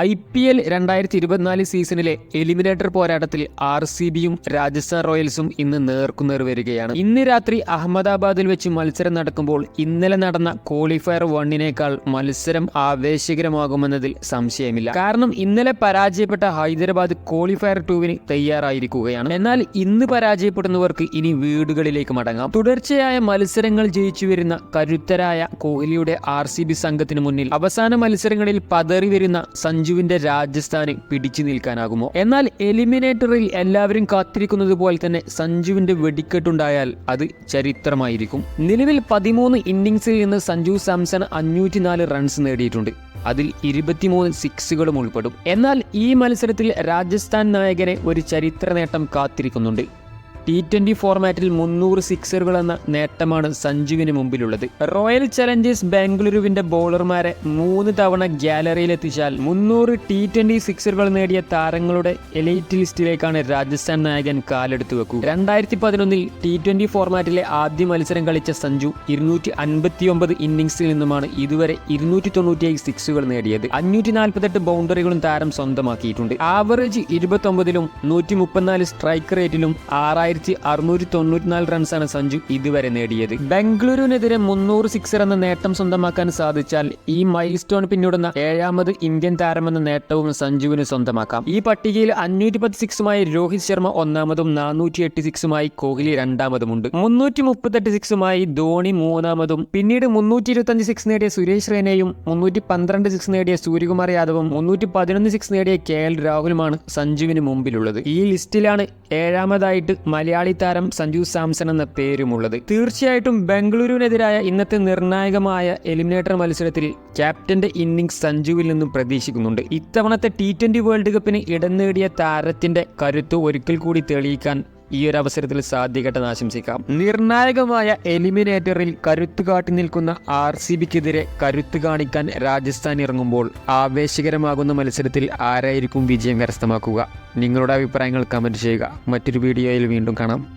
I P L രണ്ടായിരത്തി ഇരുപത്തിനാല് സീസണിലെ എലിമിനേറ്റർ പോരാട്ടത്തിൽ ആർ സി ബിയും രാജസ്ഥാൻ റോയൽസും ഇന്ന് നേർക്കുനേർ വരികയാണ്. ഇന്ന് രാത്രി അഹമ്മദാബാദിൽ വെച്ച് മത്സരം നടക്കുമ്പോൾ ഇന്നലെ നടന്ന ക്വാളിഫയർ വണ്ണിനേക്കാൾ മത്സരം ആവേശകരമാകുമെന്നതിൽ സംശയമില്ല. കാരണം ഇന്നലെ പരാജയപ്പെട്ട ഹൈദരാബാദ് ക്വാളിഫയർ ടൂവിന് തയ്യാറായിരിക്കുകയാണ്. എന്നാൽ ഇന്ന് പരാജയപ്പെടുന്നവർക്ക് ഇനി വീടുകളിലേക്ക് മടങ്ങാം. തുടർച്ചയായ മത്സരങ്ങൾ ജയിച്ചു വരുന്ന കരുത്തരായ കോഹ്ലിയുടെ ആർ സി ബി സംഘത്തിന് മുന്നിൽ അവസാന മത്സരങ്ങളിൽ പതറി വരുന്ന സഞ്ജുവിന്റെ രാജസ്ഥാന് പിടിച്ചു നിൽക്കാനാകുമോ? എന്നാൽ എലിമിനേറ്ററിൽ എല്ലാവരും കാത്തിരിക്കുന്നത് പോലെ തന്നെ സഞ്ജുവിന്റെ വെടിക്കെട്ടുണ്ടായാൽ അത് ചരിത്രമായിരിക്കും. നിലവിൽ പതിമൂന്ന് ഇന്നിംഗ്സിൽ നിന്ന് സഞ്ജു സാംസൺ അഞ്ഞൂറ്റിനാല് റൺസ് നേടിയിട്ടുണ്ട്. അതിൽ ഇരുപത്തിമൂന്ന് സിക്സുകളും ഉൾപ്പെടും. എന്നാൽ ഈ മത്സരത്തിൽ രാജസ്ഥാൻ നായകനെ ഒരു ചരിത്ര നേട്ടം കാത്തിരിക്കുന്നുണ്ട്. ടി ട്വന്റി ഫോർമാറ്റിൽ മുന്നൂറ് സിക്സറുകൾ എന്ന നേട്ടമാണ് സഞ്ജുവിന് മുമ്പിലുള്ളത്. റോയൽ ചലഞ്ചേഴ്സ് ബാംഗ്ലൂരുവിന്റെ ബൗളർമാരെ മൂന്ന് തവണ ഗ്യാലറിയിലെത്തിച്ചാൽ മുന്നൂറ് ടി ട്വന്റി സിക്സറുകൾ നേടിയ താരങ്ങളുടെ എലൈറ്റ് ലിസ്റ്റിലേക്കാണ് രാജസ്ഥാൻ നായകൻ കാലെടുത്തു വെക്കുക. രണ്ടായിരത്തി പതിനൊന്നിൽ ടി ട്വന്റി ഫോർമാറ്റിലെ ആദ്യ മത്സരം കളിച്ച സഞ്ജു ഇരുന്നൂറ്റി അൻപത്തിയൊമ്പത് ഇന്നിംഗ്സിൽ നിന്നുമാണ് ഇതുവരെ ഇരുന്നൂറ്റി തൊണ്ണൂറ്റിയേഴ് സിക്സുകൾ നേടിയത്. അഞ്ഞൂറ്റി നാൽപ്പത്തെട്ട് ബൗണ്ടറികളും താരം സ്വന്തമാക്കിയിട്ടുണ്ട്. ആവറേജ് ഇരുപത്തൊമ്പതിലും നൂറ്റി മുപ്പത്തിനാല് സ്ട്രൈക്ക് റേറ്റിലും ആറായിരത്തി അറുന്നൂറ്റി തൊണ്ണൂറ്റിനാല് റൺസാണ് സഞ്ജു ഇതുവരെ നേടിയത്. ബംഗളൂരുവിനെതിരെ മുന്നൂറ് സിക്സർ എന്ന നേട്ടം സ്വന്തമാക്കാൻ സാധിച്ചാൽ ഈ മൈൽ സ്റ്റോൺ പിന്നിടുന്ന ഏഴാമത് ഇന്ത്യൻ താരമെന്ന നേട്ടവും സഞ്ജുവിന് സ്വന്തമാക്കാം. ഈ പട്ടികയിൽ അഞ്ഞൂറ്റി പത്ത് സിക്സുമായി രോഹിത് ശർമ്മ ഒന്നാമതും നാനൂറ്റി എട്ട് സിക്സുമായി കോഹ്ലി രണ്ടാമതുമുണ്ട്. മുന്നൂറ്റി മുപ്പത്തെട്ട് സിക്സുമായി ധോണി മൂന്നാമതും പിന്നീട് മുന്നൂറ്റി ഇരുപത്തഞ്ച് സിക്സ് നേടിയ സുരേഷ് റെയ്നയും മുന്നൂറ്റി പന്ത്രണ്ട് സിക്സ് നേടിയ സൂര്യകുമാർ യാദവും മുന്നൂറ്റി പതിനൊന്ന് സിക്സ് നേടിയ കെ എൽ രാഹുലുമാണ് സഞ്ജുവിന് മുമ്പിലുള്ളത്. ഈ ലിസ്റ്റിലാണ് ഏഴാമതായിട്ട് മലയാളി താരം സഞ്ജു സാംസൺ എന്ന പേരുമുള്ളത്. തീർച്ചയായിട്ടും ബംഗളൂരുവിനെതിരായ ഇന്നത്തെ നിർണായകമായ എലിമിനേറ്റർ മത്സരത്തിൽ ക്യാപ്റ്റന്റെ ഇന്നിംഗ്സ് സഞ്ജുവിൽ നിന്നും പ്രതീക്ഷിക്കുന്നുണ്ട്. ഇത്തവണത്തെ ടി ട്വന്റി വേൾഡ് കപ്പിന് ഇടം നേടിയ താരത്തിന്റെ കരുത്ത് ഒരിക്കൽ കൂടി തെളിയിക്കാൻ ഈ ഒരു അവസരത്തിൽ സാധ്യഘട്ടം ആശംസിക്കാം. നിർണായകമായ എലിമിനേറ്ററിൽ കരുത്ത് കാട്ടി നിൽക്കുന്ന ആർ സി ബിക്കെതിരെ കരുത്ത് കാണിക്കാൻ രാജസ്ഥാൻ ഇറങ്ങുമ്പോൾ ആവേശകരമാകുന്ന മത്സരത്തിൽ ആരായിരിക്കും വിജയം കരസ്ഥമാക്കുക? നിങ്ങളുടെ അഭിപ്രായങ്ങൾ കമന്റ് ചെയ്യുക. മറ്റൊരു വീഡിയോയിൽ വീണ്ടും കാണാം.